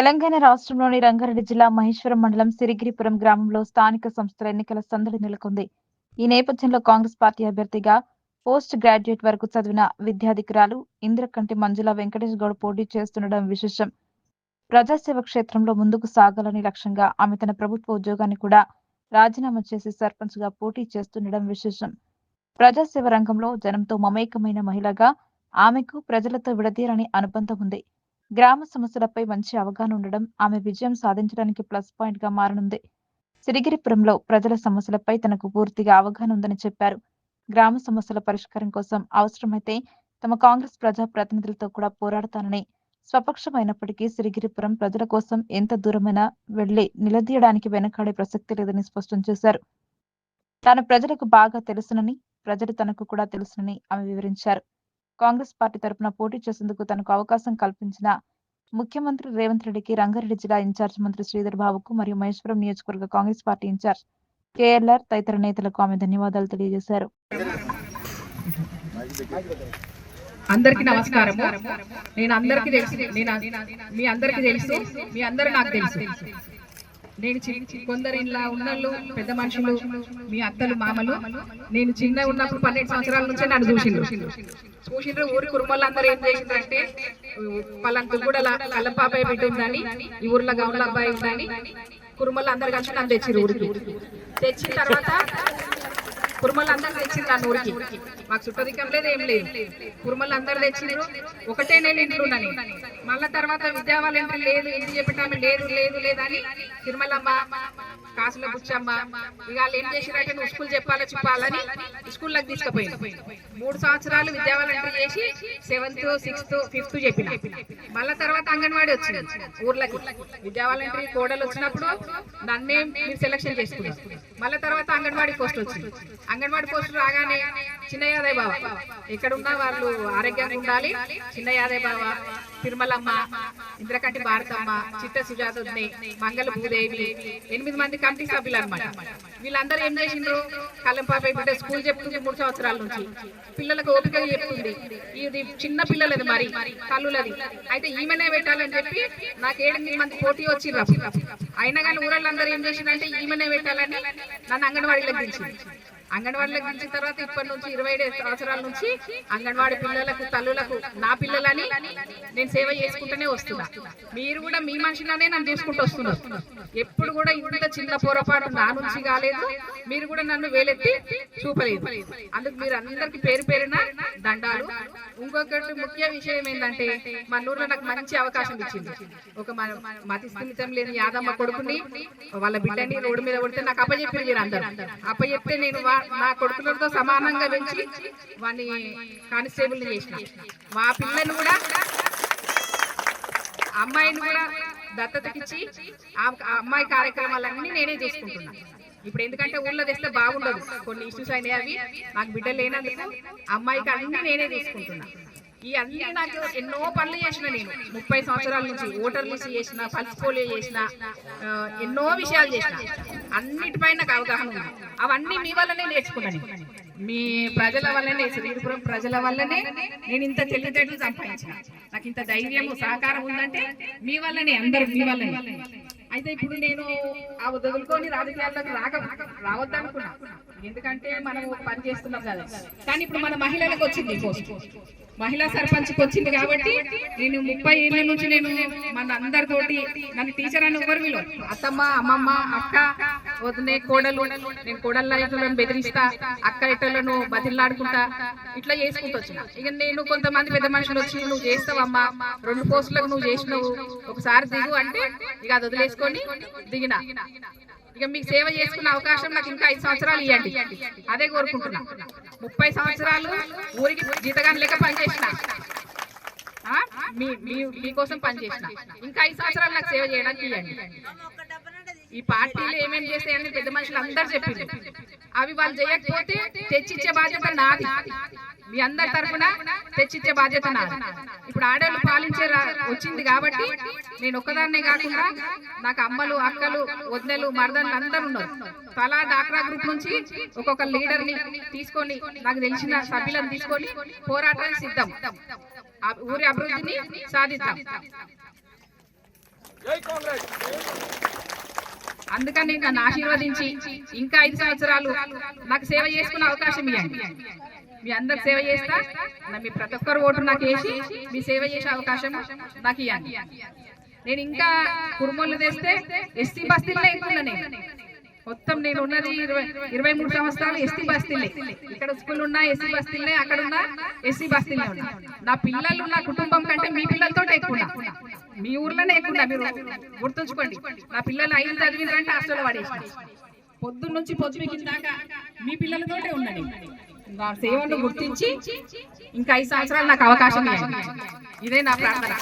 తెలంగాణ రాష్ట్రంలోని రంగారెడ్డి జిల్లా మహేశ్వరం మండలం సిరిగిరిపురం గ్రామంలో స్థానిక సంస్థల ఎన్నికల సందడి నెలకొంది. ఈ నేపథ్యంలో కాంగ్రెస్ పార్టీ అభ్యర్థిగా పోస్ట్ గ్రాడ్యుయేట్ వరకు చదివిన విద్యాధికురాలు ఇంద్రకంటి మంజుల వెంకటేష్ గౌడ్ పోటీ చేస్తుండడం విశేషం. ప్రజాసేవ క్షేత్రంలో ముందుకు సాగాలని లక్ష్యంగా ఆమె తన ప్రభుత్వ ఉద్యోగాన్ని కూడా రాజీనామా చేసి సర్పంచ్గా పోటీ చేస్తుండడం విశేషం. ప్రజాసేవ రంగంలో జనంతో మమేకమైన మహిళగా ఆమెకు ప్రజలతో విడదీరని అనుబంధం ఉంది. గ్రామ సమస్యలపై మంచి అవగాహన ఉండడం ఆమె విజయం సాధించడానికి ప్లస్ పాయింట్గా మారనుంది. సిరిగిరిపురంలో ప్రజల సమస్యలపై తనకు పూర్తిగా అవగాహన ఉందని చెప్పారు. గ్రామ సమస్యల పరిష్కారం కోసం అవసరమైతే తమ కాంగ్రెస్ ప్రజా ప్రతినిధులతో కూడా పోరాడతానని స్వపక్షమైనప్పటికీ సిరిగిరిపురం ప్రజల కోసం ఎంత దూరమైనా వెళ్ళి నిలదీయడానికి వెనకాడే ప్రసక్తి లేదని స్పష్టం చేశారు. తాను ప్రజలకు బాగా తెలుసునని ప్రజలు తనకు కూడా తెలుసునని ఆమె వివరించారు. కాంగ్రెస్ పార్టీ తరపున పోటీ చేసేందుకు తనకు అవకాశం కల్పించిన ముఖ్యమంత్రి రేవంత్ రెడ్డికి రంగారెడ్డి జిల్లా ఇన్ఛార్జ్ మంత్రి శ్రీధర్ బాబుకు మరియు మహేశ్వరం నియోజకవర్గ కాంగ్రెస్ పార్టీ ఇన్ఛార్జ్ కేఎల్ఆర్ తదితర నేతలకు ఆమె ధన్యవాదాలు తెలియజేశారు. అందరికీ నమస్కారం నేను అందరికీ తెలుసు. నేను మీ అందరికీ తెలుసు. మీ అందరూ నాకు తెలుసు. నేను కొందరు ఇలా ఉన్నళ్ళు పెద్ద మనుషులు మీ అత్తలు మామలు నేను చిన్న ఉన్నప్పుడు పన్నెండు సంవత్సరాల నుంచే నన్ను చూసిండ్రు. చూసిండ్రు ఊరి కురుమలందరూ ఏం చేసిండ్రంటే పలాంటి కూడా కల్లపాపాయ బిడ్డ ఉందని ఈ ఊర్లో గౌన్ల అబ్బాయి ఉందని కురుమలు అందరు కలిసి నన్ను తెచ్చిండ్రు ఊరికి. తెచ్చిన తర్వాత కురుమలు అందరు తెచ్చింది నన్ను నూరికి. మాకు చుట్టరికం లేదు ఏం లేదు. కురుమలు అందరు తెచ్చిండ్రు. ఒకటే నేను ఇంట్లో మళ్ళా తర్వాత విద్యా లేదు ఏం చెప్పటం లేదు లేదు లేదని తిరుమలమ్మ కాసుల బుచ్చమ్మ ఇక వాళ్ళు ఏం చేసినట్టే నువ్వు స్కూల్ చెప్పాలో చెప్పాలని స్కూల్లోకి తీసుకుపోయింది. మూడు సంవత్సరాలు విద్యా చేసి సెవెంత్ సిక్స్త్ ఫిఫ్త్ చెప్పిన. మళ్ళా తర్వాత అంగన్వాడీ వచ్చింది. ఊర్లకి. విద్యా కోడలు వచ్చినప్పుడు నన్నే మీరు సెలక్షన్ చేసుకున్నారు. మళ్ళీ తర్వాత అంగన్వాడీ పోస్ట్ వచ్చింది. అంగన్వాడీ పోస్ట్ రాగానే చిన్న యాదయ్య బావ ఎక్కడున్నా వాళ్ళు ఆరోగ్యంగా ఉండాలి. చిన్న యాదయ్య బావ తిరుమలమ్మ ఇంద్రకంటి భారతమ్మ చిత్త సుజాత మంగళ భూదేవి ఎనిమిది మంది కమిటీ సభ్యులు అనమాట వీళ్ళందరూ ఏం చేసిండ్రు? కల్లంపాపై బిడ్డ స్కూల్ చెప్తుంది మూడు సంవత్సరాల నుంచి. పిల్లలకు ఓపిక చెప్తుంది. ఇది చిన్న పిల్లలది మరి తల్లులది. అయితే ఈమెనే పెట్టాలని చెప్పి నాకు ఏడెనిమిది మంది పోటీ వచ్చింది అయినా కానీ ఊరళ్ళందరూ ఏం చేసిందంటే ఈమెనే పెట్టాలని నన్ను అంగన్వాడీలకు దించింది అంగన్వాడీలకు దించిన తర్వాత ఇప్పటి నుంచి ఇరవై ఐదు సంవత్సరాల నుంచి అంగన్వాడీ పిల్లలకు తల్లులకు నా పిల్లలని నేను సేవ చేసుకుంటూనే వస్తున్నా. మీరు కూడా మీ మనిషిగానే నన్ను తీసుకుంటూ వస్తున్నారు. ఎప్పుడు కూడా ఇంత చిన్న పొరపాటు నా నుంచి కాలేదు. మీరు కూడా నన్ను వేలెత్తి చూపలేదు. అందుకు మీరు అందరికి పేరు పేరున దండాలు. ఇంకొకటి ముఖ్య విషయం ఏంటంటే మన ఊర్లో నాకు మంచి అవకాశం ఇచ్చింది. ఒక మతి స్థిమితం లేని యాదమ్మ కొడుకుని వాళ్ళ బిడ్డని రోడ్డు మీద కొడితే నాకు అప్పచెప్పారు మీరు అందరు అప్పచెప్తే నేను వా- నా కొడుకులతో సమానంగా పెంచి వాడిని కానిస్టేబుల్ చేసిన. మా పిల్లని కూడా అమ్మాయిని కూడా దత్తతకిచ్చి ఆ ఆ అమ్మాయి కార్యక్రమాలన్నీ నేనే చేసుకుంటున్నా. ఇప్పుడు ఎందుకంటే ఊళ్ళో తెస్తే బాగుండదు. కొన్ని ఇష్యూస్ అయినాయి అవి. నాకు బిడ్డ లేనందుకు అమ్మాయికి అన్నీ నేనే తీసుకుంటున్నా ఈ అన్ని నాకు ఎన్నో పనులు చేసిన నేను. ముప్పై సంవత్సరాల నుంచి ఓటర్ లిస్ట్ చేసిన పల్స్ పోలియో చేసిన ఎన్నో విషయాలు చేసిన. అన్నిటిపై నాకు అవగాహన ఉంది. అవన్నీ మీ వల్లనే నేర్చుకున్నాను మీ ప్రజల వల్లనే శ్రీపురం ప్రజల వల్లనే నేను ఇంత తెలివితేటలు సంపాదించిన. నాకు ఇంత ధైర్యము సహకారం ఉందంటే మీ వల్లనే అందరు మీ వల్లనే. అయితే ఇప్పుడు నేను ఆ వదులుకొని రాజకీయాల్లోకి రాక రావద్దనుకున్నా. ఎందుకంటే మనం పని చేస్తున్నాం కదా. కానీ ఇప్పుడు మన మహిళలకు వచ్చింది పోస్ట్. మహిళా సర్పంచ్కి వచ్చింది కాబట్టి నేను ముప్పై ఏళ్ళ నుంచి నేను మన అందరితోటి నన్ను టీచర్ అని ఎవరు వీళ్ళు అత్తమ్మ అమ్మమ్మ అక్క వదినే కోడలు. నేను కోడళ్ళ ఇట్లను బెదిరిస్తా అక్క ఇట్టలను బతిల్లాడుకుంటా ఇట్లా చేసుకుంటూ వచ్చిన. ఇక నేను కొంతమంది పెద్ద మనుషులు వచ్చి నువ్వు చేస్తావమ్మా రెండు పోస్టులకు నువ్వు చేసినావు ఒకసారి దిగు అంటే ఇక అది వదిలేసుకొని దిగిన. ఇక మీకు సేవ చేసుకున్న అవకాశం నాకు ఇంకా ఐదు సంవత్సరాలు ఇవ్వండి. అదే కోరుకుంటున్నా. ముప్పై సంవత్సరాలు ఊరికి జీతగాని లెక్క పనిచేసిన. మీకోసం పనిచేసిన. ఇంకా ఐదు సంవత్సరాలు నాకు సేవ చేయడానికి ఇవ్వండి. ఈ పార్టీలు ఏమేమి చేస్తాయని పెద్ద మనుషులు అందరు చెప్పారు అవి వాళ్ళు చేయకపోతే తెచ్చిచ్చే బాధ్యత నాది. మీ అందరి తరఫున తెచ్చిచ్చే బాధ్యత నాది. ఇప్పుడు ఆడవాళ్ళు పాలించే రా- వచ్చింది కాబట్టి నేను ఒక్కదాన్నే కాకుండా నాకు అమ్మలు అక్కలు వదినలు మరదలు అందరు ఉన్నారు. తలా డాక్రా గ్రూప్ నుంచి ఒక్కొక్క లీడర్ని తీసుకొని నాకు తెలిసిన సభ్యులను తీసుకొని పోరాటానికి సిద్ధం. ఊరి అభివృద్ధిని సాధిద్దాం. అందుకని నన్ను ఆశీర్వదించి ఇంకా ఐదు సంవత్సరాలు నాకు సేవ చేసుకునే అవకాశం ఇవ్వండి. మీ అందరికి సేవ చేస్తా మీ ప్రతి ఒక్కరు ఓటు నాకు వేసి మీ సేవ చేసే అవకాశం నాకు ఇవ్వండి. నేను ఇంకా కుర్మోళ్ళు తెస్తే ఎస్సీ బస్తీల్లో ఎక్కువ నేను. మొత్తం నేను ఉన్నది ఇరవై ఇరవై మూడు సంవత్సరాలు ఎస్టీ బస్తీలే. ఇక్కడ స్కూల్ ఉన్నా ఎస్సీ బస్తీలే అక్కడ ఉన్నా ఎస్సీ బస్తీలే ఉన్నా. నా పిల్లలు నా కుటుంబం కంటే మీ పిల్లలతో ఎక్కువ మీ ఊర్లోనే ఎక్కువ మీరు గుర్తుంచుకోండి. నా పిల్లలు ఐదు చదివిందంటే హాస్టల్ పడేసి పొద్దున్న నుంచి పొద్దు దాకా మీ పిల్లలతోటే ఉండండి నా సేవను గుర్తించి ఇంకా ఐదు సంవత్సరాలు నాకు అవకాశం ఇదే నా ప్రార్థన.